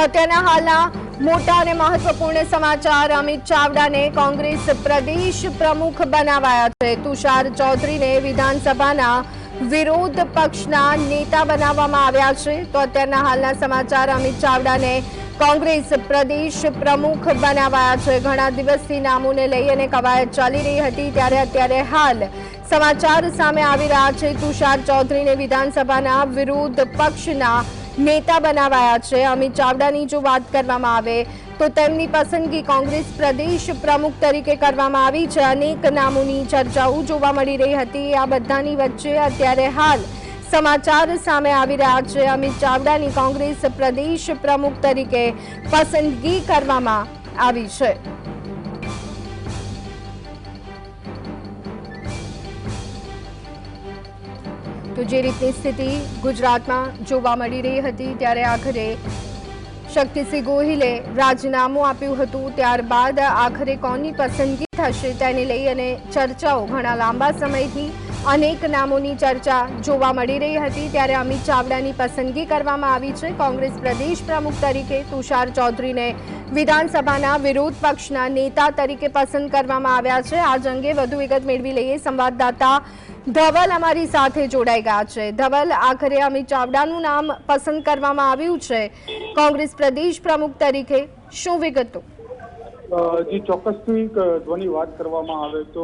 તો અત્યારના હાલના મોટા અને મહત્વપૂર્ણ સમાચાર અમિત ચાવડાને કોંગ્રેસ પ્રદેશ પ્રમુખ બનાવાયા છે. તુષાર ચૌધરીને વિધાનસભાના વિરોધ પક્ષના નેતા બનાવવામાં આવ્યા છે. તો અત્યારના હાલના સમાચાર અમિત ચાવડાને કોંગ્રેસ પ્રદેશ પ્રમુખ બનાવાયા છે. ઘણા દિવસથી નામોને લઈ અને કવાયત ચાલી રહી હતી. ત્યારે અત્યારે હાલ સમાચાર સામે આવી રહ્યા છે. તુષાર ચૌધરીને વિધાનસભાના વિરોધ પક્ષના નેતા બનાવાયા છે. અમિત ચાવડાની જો વાત કરવામાં આવે, તો તેમની પસંદગી કોંગ્રેસ પ્રદેશ પ્રમુખ તરીકે કરવામાં આવી છે. અનેક નામોની ચર્ચાઓ જોવા મળી રહી હતી. આ બધાની વચ્ચે અત્યારે હાલ સમાચાર સામે આવી રહ્યા છે. અમિત ચાવડાની કોંગ્રેસ પ્રદેશ પ્રમુખ તરીકે પસંદગી કરવામાં આવી છે. તો જે રીતની સ્થિતિ ગુજરાતમાં જોવા મળી રહી હતી ત્યારે આખરે શક્તિસિંહ ગોહિલે રાજીનામું આપ્યું હતું. ત્યારબાદ આખરે કોની પસંદગી થશે તેને લઈ અને ચર્ચાઓ ઘણા લાંબા સમયથી અનેક નામોની ચર્ચા જોવા મળી રહી હતી. ત્યારે અમિત ચાવડાની પસંદગી કરવામાં આવી છે. કોંગ્રેસ પ્રદેશ પ્રમુખ તરીકે તુષાર ચૌધરીને વિધાનસભાના વિરોધ પક્ષના નેતા તરીકે પસંદ કરવામાં આવ્યા છે. આ અંગે વધુ વિગત મેળવી લઈએ. સંવાદદાતા ધવલ અમારી સાથે જોડાઈ ગયા છે. ધવલ, આખરે અમિત ચાવડાનું નામ પસંદ કરવામાં આવ્યું છે. કોંગ્રેસ પ્રદેશ પ્રમુખ તરીકે શું વિગતો? જે ચોક્કસથી ધ્વની વાત કરવામાં આવે તો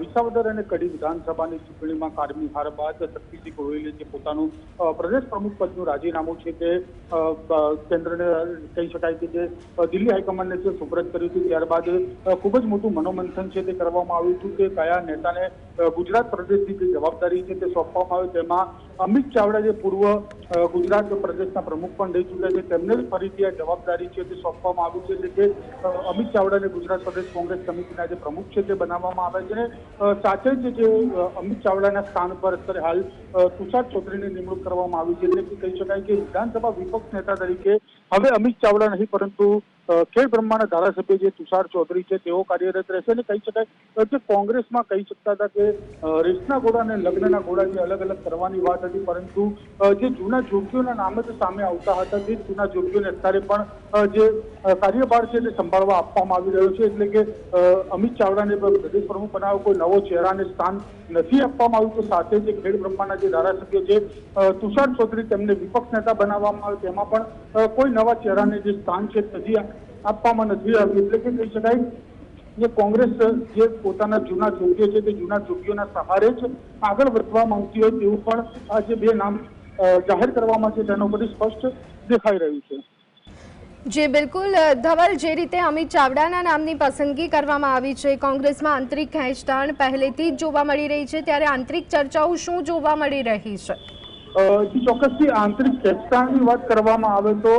વિસાવદર અને કડી વિધાનસભાની ચૂંટણીમાં કારમી હાર બાદ શક્તિસિંહ ગોહિલે જે પોતાનું પ્રદેશ પ્રમુખ પદનું રાજીનામું છે તે કેન્દ્રને કહી શકાય કે જે દિલ્હી હાઈકમાન્ડને જે સુપ્રત કર્યું હતું ત્યારબાદ ખૂબ જ મોટું મનોમંથન છે તે કરવામાં આવ્યું હતું. કે કયા નેતાને ગુજરાત પ્રદેશની જે જવાબદારી છે તે સોંપવામાં આવે તેમાં અમિત ચાવડા જે પૂર્વ ગુજરાત પ્રદેશના પ્રમુખ પણ રહી ચૂક્યા છે, તેમને જ ફરીથી આ જવાબદારી છે તે સોંપવામાં આવ્યું છે, એટલે કે અમિત ચાવડાને ગુજરાત પ્રદેશ કોંગ્રેસ સમિતિના જે પ્રમુખ છે તે બનાવવામાં આવે છે અને સાથે જ જે અમિત ચાવડાના સ્થાન પર અત્યારે હાલ તુષાર ચૌધરીની નિમણૂક કરવામાં આવી છે, એટલે કહી શકાય કે વિધાનસભા વિપક્ષ નેતા તરીકે હવે અમિત ચાવડા નહીં, પરંતુ ખેડ બ્રહ્માના ધારાસભ્ય જે તુષાર ચૌધરી છે, તેઓ કાર્યરત રહેશે અને કહી શકાય જે કોંગ્રેસમાં કહી શકતા હતા કે રેસના ઘોડા અને લગ્નના ઘોડા જે અલગ અલગ કરવાની વાત હતી, પરંતુ જે જૂના જોગીઓના નામે જ સામે આવતા હતા, તે જૂના જોગીઓને અત્યારે પણ જે કાર્યભાર છે તે સંભાળવા આપવામાં આવી રહ્યો છે, એટલે કે અમિત ચાવડાને પ્રદેશ પ્રમુખ બનાવ્યો, કોઈ નવો ચહેરાને સ્થાન નથી આપવામાં આવ્યું. તો સાથે જે ખેડ બ્રહ્માના જે ધારાસભ્ય છે તુષાર ચૌધરી તેમને વિપક્ષ નેતા બનાવવામાં આવે. તેમાં પણ કોઈ નવા ચહેરાને જે સ્થાન છે હજી આપવામાં નથી આવ્યું. એટલે કે કહી શકાય જે કોંગ્રેસ જે પોતાના જૂના જોગીઓ છે, તે જૂના જોગીઓના સહારે જ આગળ વધવા માંગતી હોય તેવું પણ આ જે બે નામ જાહેર કરવામાં છે, તેના બધી સ્પષ્ટ દેખાઈ રહ્યું છે. જે, બિલકુલ. ધવલ, જે રીતે અમિત ચાવડાના નામની પસંદગી કરવામાં આવી છે, કોંગ્રેસમાં આંતરિક ખેંચતાણ પહેલેથી જ જોવા મળી રહી છે, ત્યારે આંતરિક ચર્ચાઓ શું જોવા મળી રહી છે? ચોક્કસથી આંતરિક ખેંચતાણની વાત કરવામાં આવે તો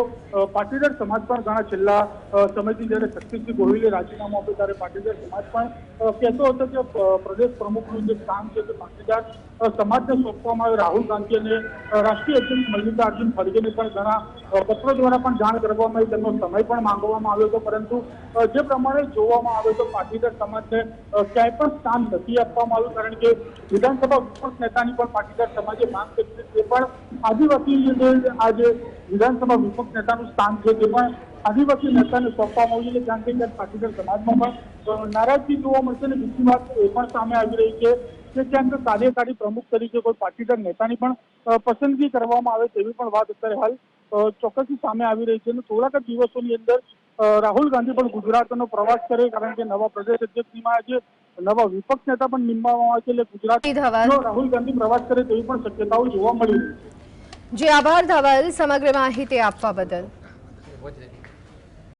પાટીદાર સમાજ પણ ઘણા છેલ્લા સમયથી જ્યારે શક્તિસિંહ ગોહિલે રાજીનામું આપ્યું ત્યારે પાટીદાર સમાજ પણ કહેતો હતો કે પ્રદેશ પ્રમુખનું જે સ્થાન છે તે પાટીદાર સમાજને સોંપવામાં આવે. રાહુલ ગાંધી અને રાષ્ટ્રીય અધ્યક્ષ મલ્લિકાર્જુન ખડગેને પણ ઘણા પત્રો દ્વારા પણ જાણ કરવામાં આવી. તેમનો સમય પણ માંગવામાં આવ્યો હતો. પરંતુ જે પ્રમાણે જોવામાં આવે તો પાટીદાર સમાજને ક્યાંય પણ સ્થાન નથી આપવામાં આવ્યું. કારણ કે વિધાનસભા વિપક્ષ નેતાની પણ પાટીદાર સમાજે માંગ કરી છે. તે પણ આદિવાસી જે આ વિધાનસભા વિપક્ષ નેતાનું સ્થાન છે. તે પણ આદિવાસી નેતાને સોંપવામાં આવ્યું છે કારણ કે પાટીદાર સમાજમાં પણ. નારાજગી જોવા મળશે અને બીજી વાત એ પણ સામે આવી રહી છે કે ક્યાંક કાર્યકારી પ્રમુખ તરીકે કોઈ પાટીદાર નેતાની પણ પસંદગી કરવામાં આવે તેવી પણ વાત અત્યારે હાલ ચોક્કસથી સામે આવી રહી છે. અને થોડાક જ દિવસોની અંદર રાહુલ ગાંધી પણ ગુજરાતનો પ્રવાસ કરે કારણ કે નવા પ્રદેશ અધ્યક્ષમાં આજે નવા વિપક્ષ નેતા પણ નિમવામાં આવે છે એટલે ગુજરાત રાહુલ ગાંધી પ્રવાસ કરે તેવી પણ શક્યતાઓ જોવા મળી છે. જે આભાર ધવલ સમગ્ર માહિતી આપવા બદલ.